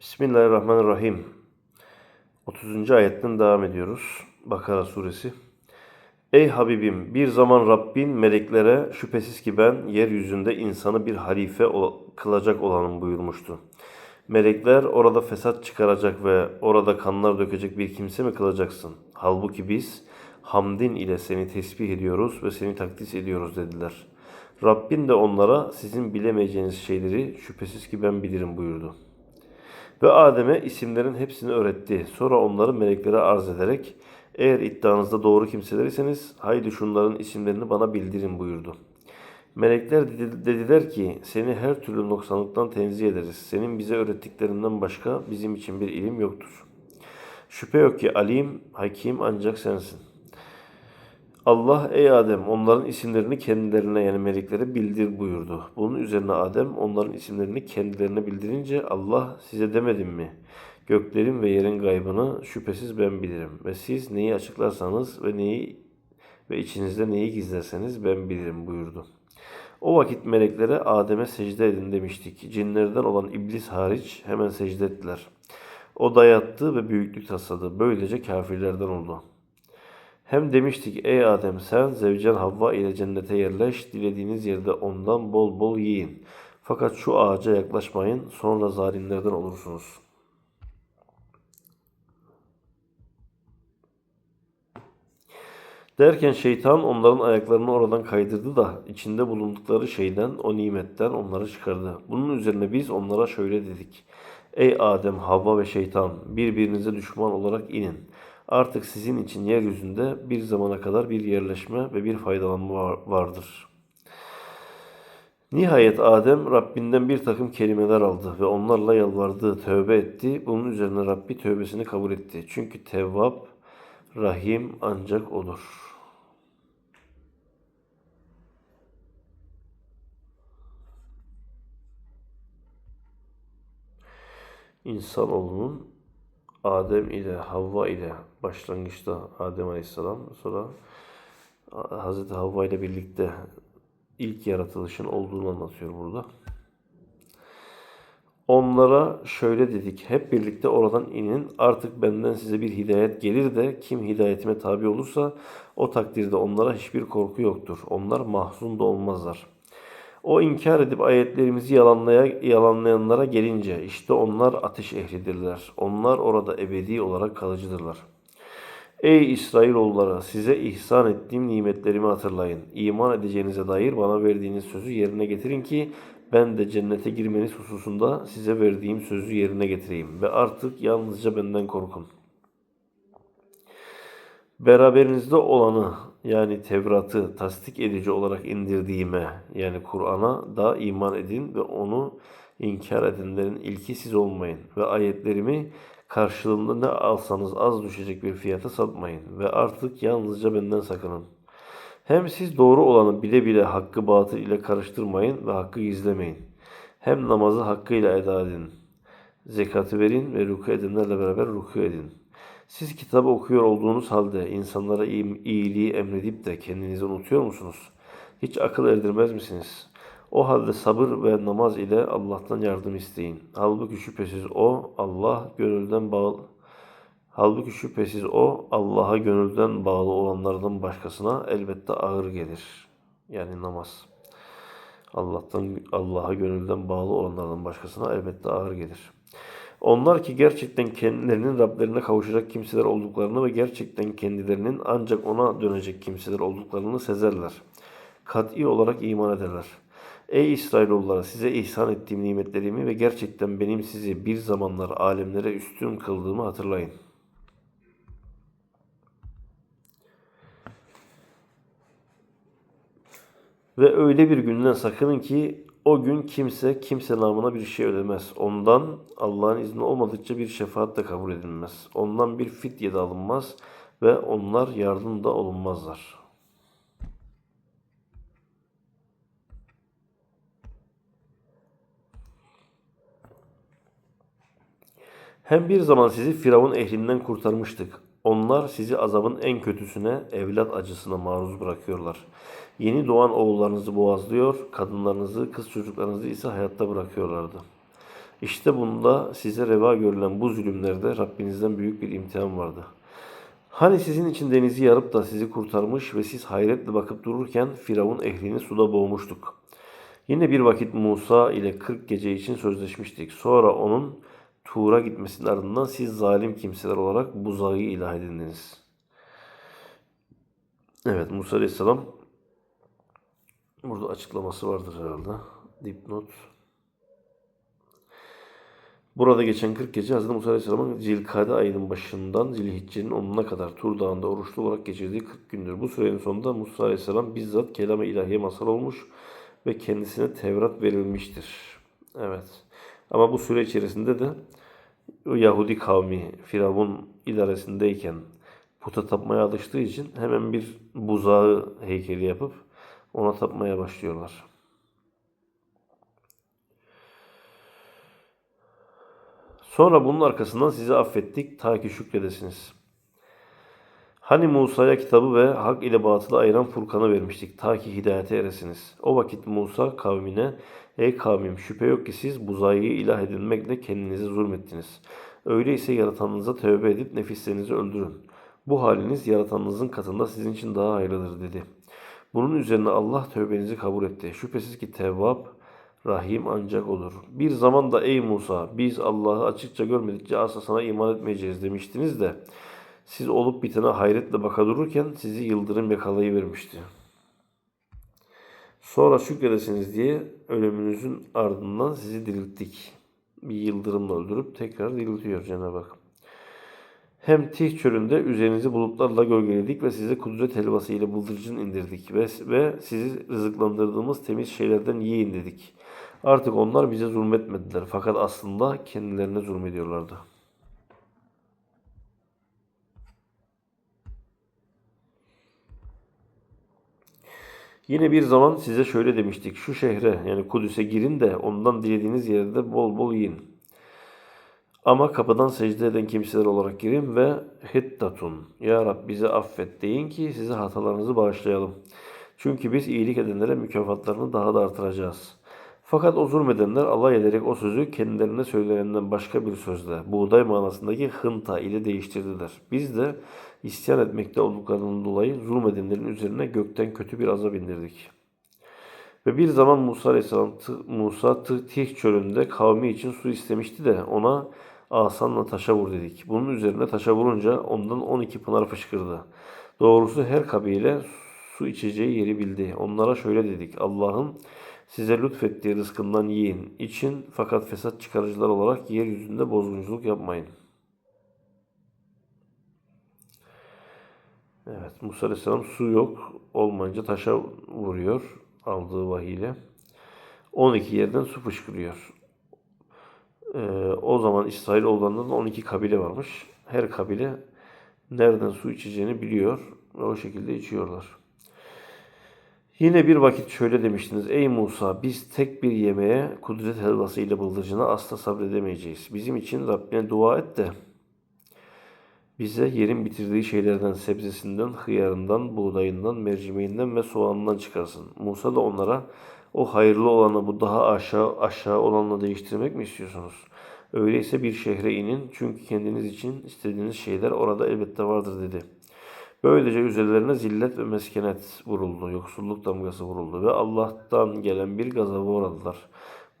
Bismillahirrahmanirrahim. 30. ayetten devam ediyoruz. Bakara suresi. Ey Habibim bir zaman Rabbin meleklere şüphesiz ki ben yeryüzünde insanı bir halife kılacak olanım buyurmuştu. Melekler orada fesat çıkaracak ve orada kanlar dökecek bir kimse mi kılacaksın? Halbuki biz hamdin ile seni tesbih ediyoruz ve seni takdis ediyoruz dediler. Rabbin de onlara sizin bilemeyeceğiniz şeyleri şüphesiz ki ben bilirim buyurdu. Ve Adem'e isimlerin hepsini öğretti. Sonra onları meleklere arz ederek eğer iddianızda doğru kimseler iseniz haydi şunların isimlerini bana bildirin buyurdu. Melekler dedi- dediler ki seni her türlü noksanlıktan tenzih ederiz. Senin bize öğrettiklerinden başka bizim için bir ilim yoktur. Şüphe yok ki alim, hakim ancak sensin. Allah ey Adem onların isimlerini kendilerine yani meleklere bildir buyurdu. Bunun üzerine Adem onların isimlerini kendilerine bildirince Allah size demedim mi? Göklerin ve yerin gaybını şüphesiz ben bilirim. Ve siz neyi açıklarsanız ve neyi ve içinizde neyi gizlerseniz ben bilirim buyurdu. O vakit meleklere Adem'e secde edin demiştik. Cinlerden olan iblis hariç hemen secde ettiler. O dayattı ve büyüklük tasladı. Böylece kafirlerden oldu. Hem demiştik ey Adem sen zevcen Havva ile cennete yerleş, dilediğiniz yerde ondan bol bol yiyin. Fakat şu ağaca yaklaşmayın, sonra zalimlerden olursunuz. Derken şeytan onların ayaklarını oradan kaydırdı da içinde bulundukları şeyden, o nimetten onları çıkardı. Bunun üzerine biz onlara şöyle dedik. Ey Adem, Havva ve şeytan, birbirinize düşman olarak inin. Artık sizin için yeryüzünde bir zamana kadar bir yerleşme ve bir faydalanma var- vardır. Nihayet Adem Rabbinden bir takım kelimeler aldı ve onlarla yalvardı, tövbe etti. Bunun üzerine Rabbi tövbesini kabul etti. Çünkü Tevvab, Rahim ancak O'dur. İnsanoğlunun Adem ile Havva ile başlangıçta Adem Aleyhisselam sonra Hazreti Havva ile birlikte ilk yaratılışın olduğunu anlatıyor burada. Onlara şöyle dedik. Hep birlikte oradan inin. Artık benden size bir hidayet gelir de kim hidayetime tabi olursa o takdirde onlara hiçbir korku yoktur. Onlar mahzun da olmazlar. O inkar edip ayetlerimizi yalanlaya, yalanlayanlara gelince işte onlar ateş ehlidirler. Onlar orada ebedi olarak kalıcıdırlar. Ey İsrailoğulları size ihsan ettiğim nimetlerimi hatırlayın. İman edeceğinize dair bana verdiğiniz sözü yerine getirin ki ben de cennete girmeniz hususunda size verdiğim sözü yerine getireyim. Ve artık yalnızca benden korkun. Beraberinizde olanı yani Tevrat'ı tasdik edici olarak indirdiğime yani Kur'an'a da iman edin ve onu inkar edenlerin ilki siz olmayın. Ve ayetlerimi karşılığında ne alsanız az düşecek bir fiyata satmayın. Ve artık yalnızca benden sakının. Hem siz doğru olanı bile bile hakkı batıl ile karıştırmayın ve hakkı gizlemeyin. Hem namazı hakkıyla eda edin. Zekatı verin ve ruku edenlerle beraber ruku edin. Siz kitabı okuyor olduğunuz halde insanlara iyi- iyiliği emredip de kendinizi unutuyor musunuz? Hiç akıl erdirmez misiniz? O halde sabır ve namaz ile Allah'tan yardım isteyin. Halbuki şüphesiz o Allah gönülden bağlı Halbuki şüphesiz o Allah'a gönülden bağlı olanlardan başkasına elbette ağır gelir. Yani namaz. Allah'tan Allah'a gönülden bağlı olanlardan başkasına elbette ağır gelir. Onlar ki gerçekten kendilerinin Rablerine kavuşacak kimseler olduklarını ve gerçekten kendilerinin ancak ona dönecek kimseler olduklarını sezerler. Kat'i olarak iman ederler. Ey İsrailoğulları size ihsan ettiğim nimetlerimi ve gerçekten benim sizi bir zamanlar alemlere üstün kıldığımı hatırlayın. Ve öyle bir günden sakının ki o gün kimse kimse namına bir şey ödemez. Ondan Allah'ın izni olmadıkça bir şefaat de kabul edilmez. Ondan bir fidye de alınmaz ve onlar yardım da olunmazlar. Hem bir zaman sizi Firavun ehlinden kurtarmıştık. Onlar sizi azabın en kötüsüne, evlat acısına maruz bırakıyorlar. Yeni doğan oğullarınızı boğazlıyor, kadınlarınızı, kız çocuklarınızı ise hayatta bırakıyorlardı. İşte bunda size reva görülen bu zulümlerde Rabbinizden büyük bir imtihan vardı. Hani sizin için denizi yarıp da sizi kurtarmış ve siz hayretle bakıp dururken Firavun ehlini suda boğmuştuk. Yine bir vakit Musa ile 40 gece için sözleşmiştik. Sonra onun Tur'a gitmesinin ardından siz zalim kimseler olarak buzağı ilah edindiniz. Evet Musa Aleyhisselam burada açıklaması vardır herhalde. Dipnot. Burada geçen 40 gece Hz. Musa Aleyhisselam'ın Zilkade ayının başından Zilhicce'nin 10'una kadar Tur Dağı'nda oruçlu olarak geçirdiği 40 gündür. Bu sürenin sonunda Musa Aleyhisselam bizzat kelam-ı ilahiye mazhar olmuş ve kendisine Tevrat verilmiştir. Evet. Ama bu süre içerisinde de Yahudi kavmi Firavun idaresindeyken puta tapmaya alıştığı için hemen bir buzağı heykeli yapıp ona tapmaya başlıyorlar. Sonra bunun arkasından sizi affettik ta ki şükredesiniz. Hani Musa'ya kitabı ve hak ile batılı ayıran Furkan'ı vermiştik ta ki hidayete eresiniz. O vakit Musa kavmine ey kavmim şüphe yok ki siz buzayı ilah edinmekle kendinize zulmettiniz. Öyleyse yaratanınıza tövbe edip nefislerinizi öldürün. Bu haliniz yaratanınızın katında sizin için daha hayırlıdır dedi. Bunun üzerine Allah tövbenizi kabul etti. Şüphesiz ki Tevvab, Rahim ancak olur. Bir zaman da ey Musa biz Allah'ı açıkça görmedikçe asla sana iman etmeyeceğiz demiştiniz de siz olup bitene hayretle baka dururken sizi yıldırım yakalayıvermişti. Sonra şükredesiniz diye ölümünüzün ardından sizi dirilttik. Bir yıldırımla öldürüp tekrar diriltiyor Cenab-ı Hak. Hem Tih çölünde üzerinizi bulutlarla gölgeledik ve size kudret helvası ile bıldırcın indirdik ve, ve sizi rızıklandırdığımız temiz şeylerden yiyin dedik. Artık onlar bize zulmetmediler fakat aslında kendilerine zulmediyorlardı. Yine bir zaman size şöyle demiştik. Şu şehre yani Kudüs'e girin de ondan dilediğiniz yerde bol bol yiyin. Ama kapıdan secde eden kimseler olarak girin ve hittatun. Ya Rab bizi affet deyin ki size hatalarınızı bağışlayalım. Çünkü biz iyilik edenlere mükafatlarını daha da artıracağız. Fakat o zulmedenler alay ederek o sözü kendilerine söylenenden başka bir sözle, buğday manasındaki hınta ile değiştirdiler. Biz de isyan etmekte olduklarının dolayı zulmedenlerin üzerine gökten kötü bir azap indirdik. Ve bir zaman Musa Aleyhisselam Musa Tih çölünde kavmi için su istemişti de ona asanla taşa vur dedik. Bunun üzerine taşa vurunca ondan 12 pınar fışkırdı. Doğrusu her kabile su içeceği yeri bildi. Onlara şöyle dedik. Allah'ın size lütfettiği rızkından yiyin, için fakat fesat çıkarıcılar olarak yeryüzünde bozgunculuk yapmayın. Evet, Musa Aleyhisselam su yok olmayınca taşa vuruyor aldığı vahiyle. 12 yerden su fışkırıyor. Ee, o zaman İsrail olanlarında 12 kabile varmış. Her kabile nereden su içeceğini biliyor ve o şekilde içiyorlar. Yine bir vakit şöyle demiştiniz. Ey Musa biz tek bir yemeğe kudret helvası ile bıldırcına asla sabredemeyeceğiz. Bizim için Rabbine dua et de bize yerin bitirdiği şeylerden, sebzesinden, hıyarından, buğdayından, mercimeğinden ve soğanından çıkarsın. Musa da onlara o hayırlı olanı bu daha aşağı aşağı olanla değiştirmek mi istiyorsunuz? Öyleyse bir şehre inin çünkü kendiniz için istediğiniz şeyler orada elbette vardır dedi. Böylece üzerlerine zillet ve meskenet vuruldu, yoksulluk damgası vuruldu ve Allah'tan gelen bir gazaba uğradılar.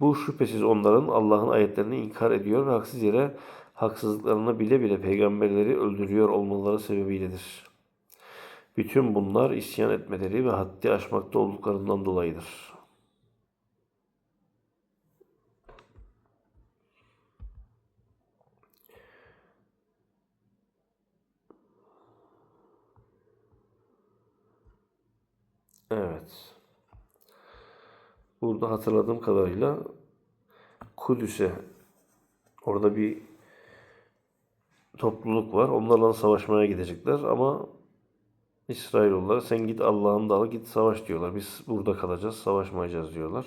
Bu şüphesiz onların Allah'ın ayetlerini inkar ediyor ve haksız yere haksızlıklarını bile bile peygamberleri öldürüyor olmaları sebebiyledir. Bütün bunlar isyan etmeleri ve haddi aşmakta olduklarından dolayıdır. Evet. Burada hatırladığım kadarıyla Kudüs'e orada bir topluluk var. Onlarla savaşmaya gidecekler ama İsrailoğulları sen git Allah'ın dalı git savaş diyorlar. Biz burada kalacağız, savaşmayacağız diyorlar.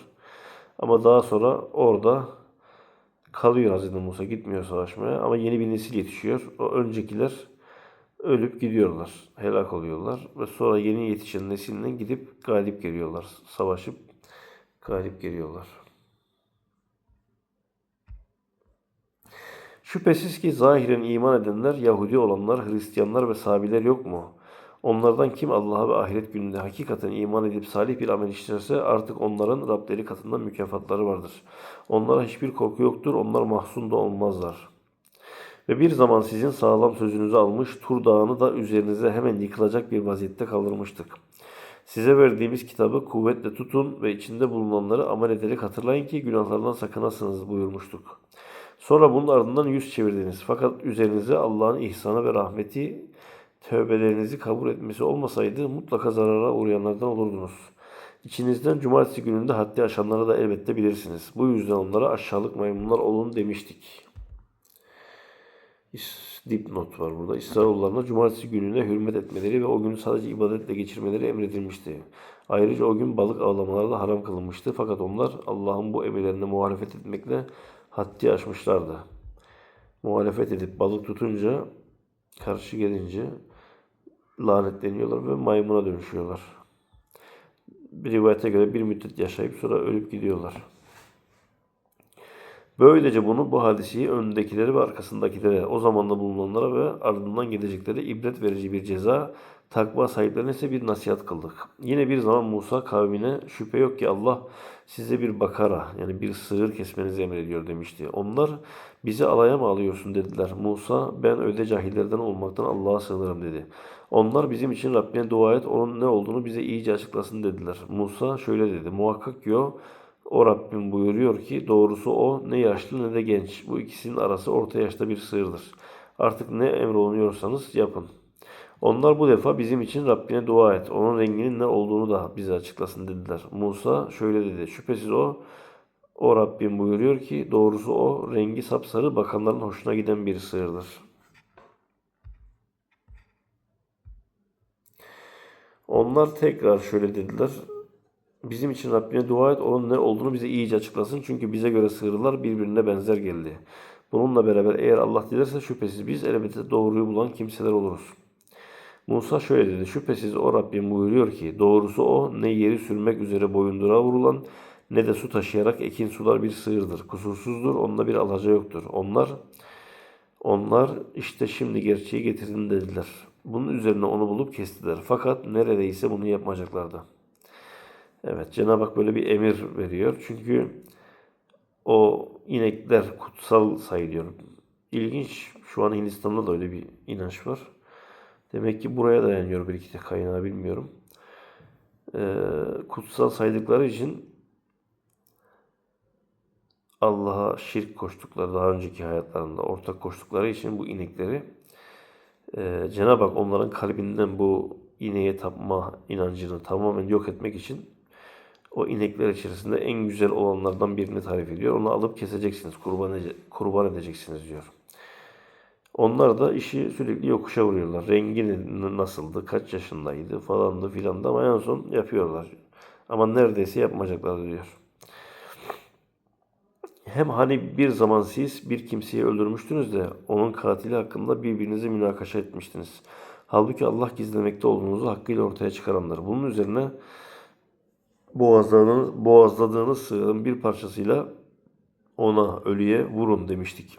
Ama daha sonra orada kalıyor Hazreti Musa gitmiyor savaşmaya ama yeni bir nesil yetişiyor. O öncekiler ölüp gidiyorlar, helak oluyorlar ve sonra yeni yetişen nesilinden gidip galip geliyorlar, savaşıp galip geliyorlar. Şüphesiz ki zahiren iman edenler, Yahudi olanlar, Hristiyanlar ve Sabiler yok mu? Onlardan kim Allah'a ve ahiret gününde hakikaten iman edip salih bir amel işlerse artık onların Rableri katından mükafatları vardır. Onlara hiçbir korku yoktur, onlar mahzun da olmazlar. Ve bir zaman sizin sağlam sözünüzü almış, Tur Dağı'nı da üzerinize hemen yıkılacak bir vaziyette kaldırmıştık. Size verdiğimiz kitabı kuvvetle tutun ve içinde bulunanları amel ederek hatırlayın ki günahlardan sakınasınız buyurmuştuk. Sonra bunun ardından yüz çevirdiniz. Fakat üzerinize Allah'ın ihsanı ve rahmeti tövbelerinizi kabul etmesi olmasaydı mutlaka zarara uğrayanlardan olurdunuz. İçinizden cumartesi gününde haddi aşanları da elbette bilirsiniz. Bu yüzden onlara aşağılık maymunlar olun demiştik. Dipnot var burada. İsrailoğullarına cumartesi gününe hürmet etmeleri ve o günü sadece ibadetle geçirmeleri emredilmişti. Ayrıca o gün balık avlamaları da haram kılınmıştı. Fakat onlar Allah'ın bu emirlerine muhalefet etmekle haddi aşmışlardı. Muhalefet edip balık tutunca, karşı gelince lanetleniyorlar ve maymuna dönüşüyorlar. Bir rivayete göre bir müddet yaşayıp sonra ölüp gidiyorlar. Böylece bunu bu hadiseyi önündekilere ve arkasındakilere, o zamanda bulunanlara ve ardından gideceklere ibret verici bir ceza, takva sahiplerine ise bir nasihat kıldık. Yine bir zaman Musa kavmine şüphe yok ki Allah size bir bakara yani bir sığır kesmenizi emrediyor demişti. Onlar bizi alaya mı alıyorsun dediler. Musa ben öyle cahillerden olmaktan Allah'a sığınırım dedi. Onlar bizim için Rabbine dua et onun ne olduğunu bize iyice açıklasın dediler. Musa şöyle dedi. Muhakkak ki o o Rabbim buyuruyor ki doğrusu o ne yaşlı ne de genç. Bu ikisinin arası orta yaşta bir sığırdır. Artık ne emrolunuyorsanız yapın. Onlar bu defa bizim için Rabbine dua et. Onun renginin ne olduğunu da bize açıklasın dediler. Musa şöyle dedi. Şüphesiz o o Rabbim buyuruyor ki doğrusu o rengi sapsarı bakanların hoşuna giden bir sığırdır. Onlar tekrar şöyle dediler. Bizim için Rabbine dua et, onun ne olduğunu bize iyice açıklasın. Çünkü bize göre sığırlar birbirine benzer geldi. Bununla beraber eğer Allah dilerse şüphesiz biz elbette doğruyu bulan kimseler oluruz. Musa şöyle dedi. Şüphesiz o Rabbim buyuruyor ki doğrusu o ne yeri sürmek üzere boyundura vurulan ne de su taşıyarak ekin sular bir sığırdır. Kusursuzdur. Onda bir alaca yoktur. Onlar onlar işte şimdi gerçeği getirdin dediler. Bunun üzerine onu bulup kestiler. Fakat neredeyse bunu yapmayacaklardı. Evet Cenab-ı Hak böyle bir emir veriyor. Çünkü o inekler kutsal sayılıyor. İlginç. Şu an Hindistan'da da öyle bir inanç var. Demek ki buraya dayanıyor bir iki de kaynağı bilmiyorum. Ee, kutsal saydıkları için Allah'a şirk koştukları daha önceki hayatlarında ortak koştukları için bu inekleri e, Cenab-ı Hak onların kalbinden bu ineğe tapma inancını tamamen yok etmek için o inekler içerisinde en güzel olanlardan birini tarif ediyor. Onu alıp keseceksiniz, kurban, kurban edeceksiniz diyor. Onlar da işi sürekli yokuşa vuruyorlar. Rengi nasıldı, kaç yaşındaydı falandı filan da ama en son yapıyorlar. Ama neredeyse yapmayacaklar diyor. Hem hani bir zaman siz bir kimseyi öldürmüştünüz de onun katili hakkında birbirinize münakaşa etmiştiniz. Halbuki Allah gizlemekte olduğunuzu hakkıyla ortaya çıkaranlar. Bunun üzerine boğazladığınız, boğazladığınız sığırın bir parçasıyla ona, ölüye vurun demiştik.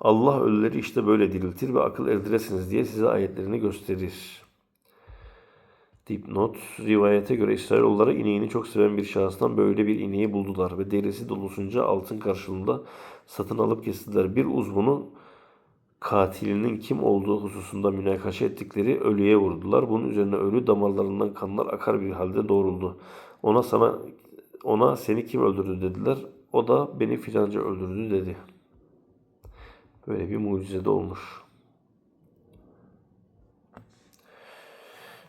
Allah ölüleri işte böyle diriltir ve akıl erdiresiniz diye size ayetlerini gösterir. Dipnot, rivayete göre İsrailoğulları ineğini çok seven bir şahıstan böyle bir ineği buldular ve derisi dolusunca altın karşılığında satın alıp kestiler. Bir uzvunu katilinin kim olduğu hususunda münakaşa ettikleri ölüye vurdular. Bunun üzerine ölü damarlarından kanlar akar bir halde doğruldu. Ona sana ona seni kim öldürdü dediler. O da beni filanca öldürdü dedi. Böyle bir mucize de olmuş.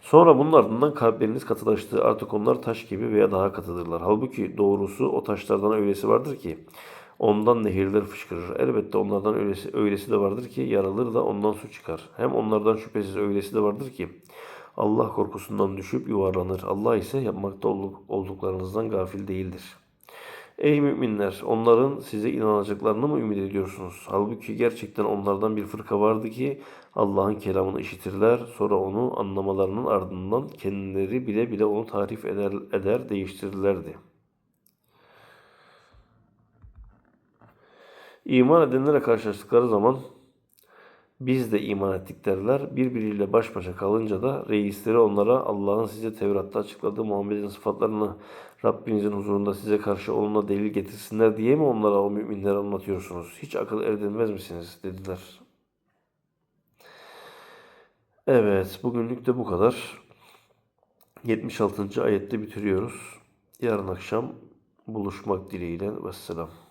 Sonra bunun ardından kalpleriniz katılaştı. Artık onlar taş gibi veya daha katıdırlar. Halbuki doğrusu o taşlardan öylesi vardır ki ondan nehirler fışkırır. Elbette onlardan öylesi, öylesi de vardır ki yaralır da ondan su çıkar. Hem onlardan şüphesiz öylesi de vardır ki Allah korkusundan düşüp yuvarlanır. Allah ise yapmakta olduk- olduklarınızdan gafil değildir. Ey müminler! Onların size inanacaklarını mı ümit ediyorsunuz? Halbuki gerçekten onlardan bir fırka vardı ki Allah'ın kelamını işitirler, sonra onu anlamalarının ardından kendileri bile bile onu tarif eder, eder değiştirirlerdi. İman edenlere karşılaştıkları zaman biz de iman ettik derler. Birbiriyle baş başa kalınca da reisleri onlara Allah'ın size Tevrat'ta açıkladığı Muhammed'in sıfatlarını Rabbinizin huzurunda size karşı onunla delil getirsinler diye mi onlara o müminlere anlatıyorsunuz? Hiç akıl erdirmez misiniz? dediler. Evet, bugünlük de bu kadar. 76. ayette bitiriyoruz. Yarın akşam buluşmak dileğiyle. Vesselam.